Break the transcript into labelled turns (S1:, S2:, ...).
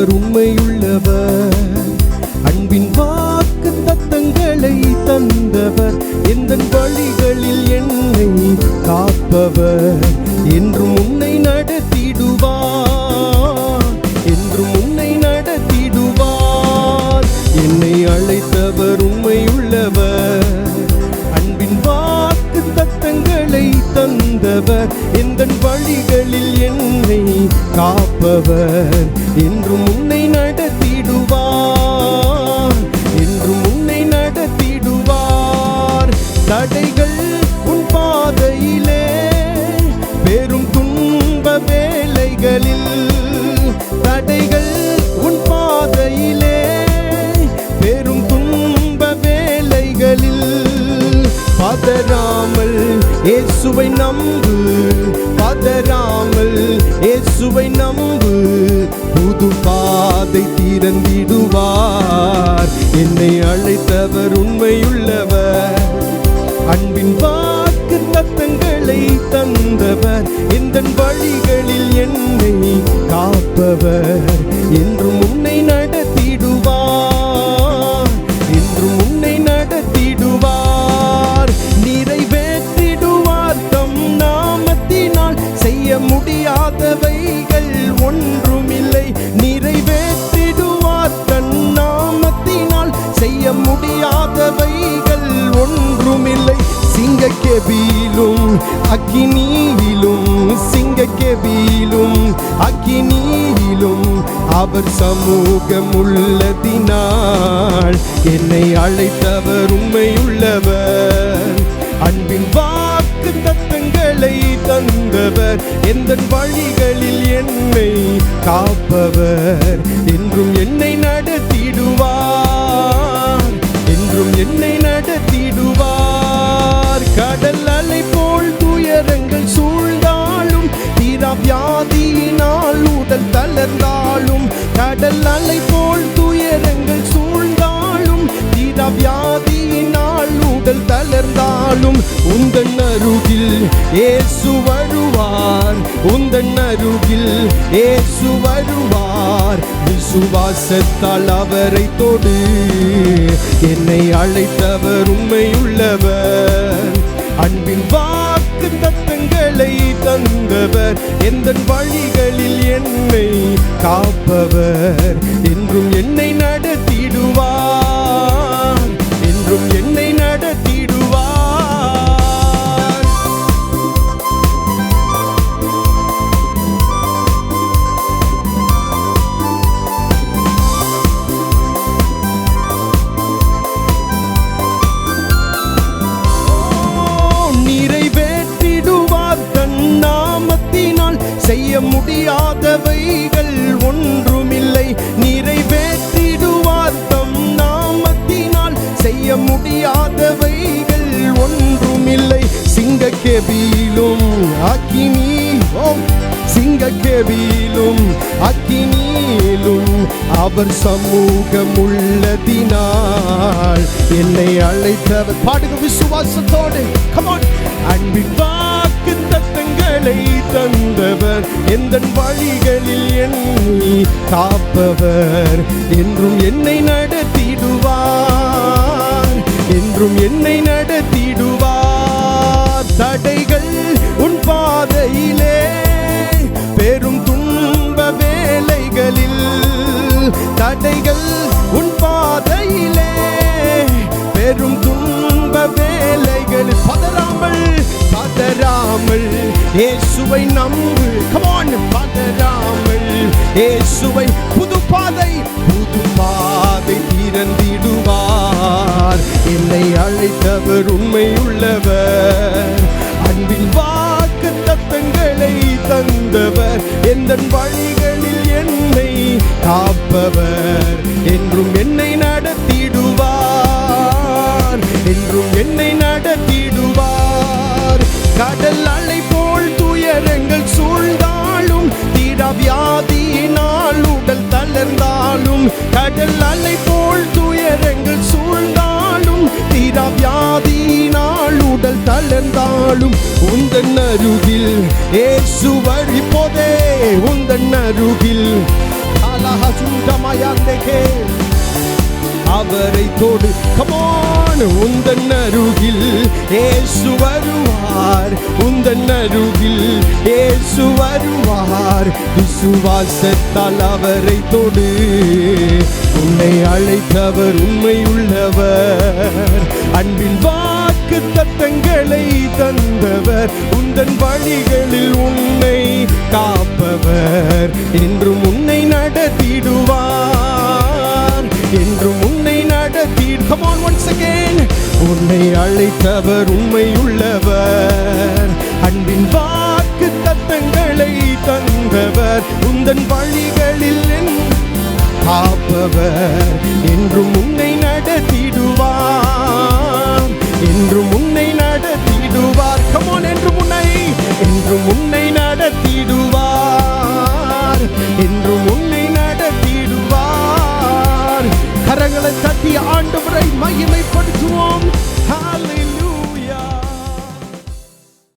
S1: கர்த்தர் உண்மையுள்ளவர். அன்பின் வாக்கு தத்தங்களை தந்தவர். எந்த வழிகளில் என்னை காப்பவர். என்றும் உன்னை நடத்திடுவார். என்றும் உன்னை நடத்திடுவார். என்னை அழைத்தவர் உண்மையுள்ளவர். அன்பின் வாக்கு தத்தங்களை தந்தவர். எந்த வழி காப்பவர். என்றும் உன்னை நடத்திடுவார். என்றும் உன்னை நடத்திடுவார். தடைகள் உன் பாதையிலே பெரும் துன்ப வேலைகளில் தடைகள் உன் பாதையிலே பெரும் துன்ப வேலைகளில் பதறாமல் இயேசுவை நம்பு. இயேசுவை நம்பு. புது பாதை திறந்திடுவார். என்னை அழைத்தவர் உண்மையுள்ளவர். அன்பின் வாக்கு தத்தங்களை தந்தவர். எந்த வழிகளில் என்னை காப்பவர். என்றும் முடியாதவைகள் ஒன்றுமில்லை. சிங்கக்கெபியிலும் அக்கினியிலும் சிங்கக்கெபியிலும் அக்கினியிலும் அவர் சமூகம் உள்ளதினால் என்னை அழைத்தவர் உண்மையுள்ளவர். அன்பின் வாக்கு தத்தங்களை தந்தவர் எந்த வழிகளில் என்னை காப்பவர் சூழ்ந்தாலும் தீரா வியாதியினால் உடல் தளர்ந்தாலும் கடல் அலை போல் துயரங்கள் சூழ்ந்தாலும் தீரா வியாதியினால் உடல் தளர்ந்தாலும் உந்தன் அருகில் ஏசு வருவார். உந்தன் அருகில் ஏசு வருவார். விசுவாசத்தால் அவரை தொடு. என்னை அழைத்து காப்பவர். என்றும் என்னை நடத்திடுவார். என்றும் என்னை நடத்திடுவார். நிறைவேற்றிடுவார் தன் நாமத்தினால். செய்ய முடியாதவர் சிங்கக்கெபியிலும் அக்கினியும் ஓம் சிங்கக்கெபியிலும் அக்கினியிலும் அவர் சமூகம் உள்ளதினால் என்னை அழைத்தவர். பாடுக விசுவாசத்தோடு. கமான் அன்பின் வாக்கு தத்தங்களை தந்தவர். எந்த வழிகளில் என்னை காப்பவர். என்றும் என்னை நடத்திடுவார். என்றும் என்னை நடத்தி தடைகள் உன் பாதையிலே. பெரும் துன்ப வேலைகள் பதறாமல் பதறாமல். இயேசுவை நம்பு. கமான் பதறாமல். இயேசுவை புது பாதை புது பாதை திறந்திடுவார். என்னை அழைத்தவர் உண்மையுள்ளவர் அன்பின் வாக்கு தத்தங்களை தந்தவர். எந்த வழிகள் காப்பவர். என்றும் என்னை நடத்திடுவார். என்றும் என்னை நடத்திடுவார். கடல் அலை போல் துயரங்கள் சூழ்ந்தாலும் தீரா வியாதியினால் உடல் தளர்ந்தாலும் கடல் அலை போல் துயரங்கள் சூழ்ந்தாலும் தீரா வியாதியினால் உடல் தளர்ந்தாலும் உந்தன் அருகில் ஏசு வழிபோதே உந்தன் அருகில். அவரை தொடு. கமான் உந்தன் அருகில் ஏசு வருவார். உந்தன் அருகில் ஏசு வருவார். விசுவாசத்தால் அவரை தொடு. உன்னை அழைத்தவர் உண்மையுள்ளவர் அன்பின் அன்பில் வா தத்தங்களை தந்தவர் உந்தன் வழிகளில் உன்னை காப்பவர். என்றும் உன்னை நடத்திடுவார். என்றும் உன்னை நடத்தி come on உன்னை அழைத்தவர் உண்மையுள்ளவர் அன்பின் வாக்கு தத்தங்களை தந்தவர் உந்தன் வழிகளில் காப்பவர்.